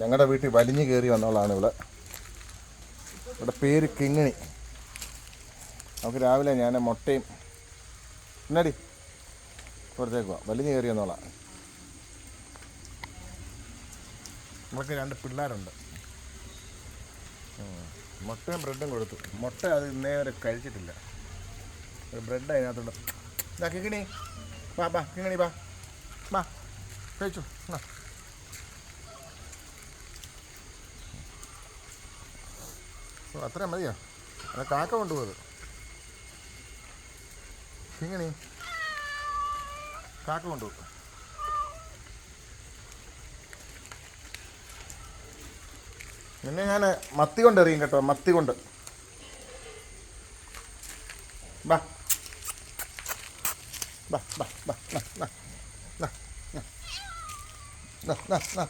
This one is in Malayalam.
ഞങ്ങളുടെ വീട്ടിൽ വലിഞ്ഞു കയറി വന്നോളാണ് ഇവിടെ ഇവിടെ പേര് കിങ്ങിണി. നമുക്ക് രാവിലെ ഞാൻ മുട്ടയും എന്നാടി? പുറത്തേക്ക് പോവാം വലിഞ്ഞു കയറി വന്നോളാം നമുക്ക് രണ്ട് പിള്ളേരുണ്ട്. മുട്ടയും ബ്രെഡും കൊടുത്തു. മുട്ട അത് ഇന്നേ വരെ കഴിച്ചിട്ടില്ല. ഒരു ബ്രെഡ് അതിനകത്തുണ്ട് കിങ്ങിണി. വാ ബാ കിങ്ങിണി ബാ ബാ കഴിച്ചു. എന്നാ അത്ര മതിയോ അത് കാക്ക കൊണ്ടുപോയത് ഇങ്ങനെ കാക്ക കൊണ്ടുപോകും നിന്നെ ഞാൻ മത്തി കൊണ്ട് എറിയും കേട്ടോ മത്തി കൊണ്ട് ബാ ബാ ബാ ബാ ബാ ബാ ബാ ബാ ബാ ബാ.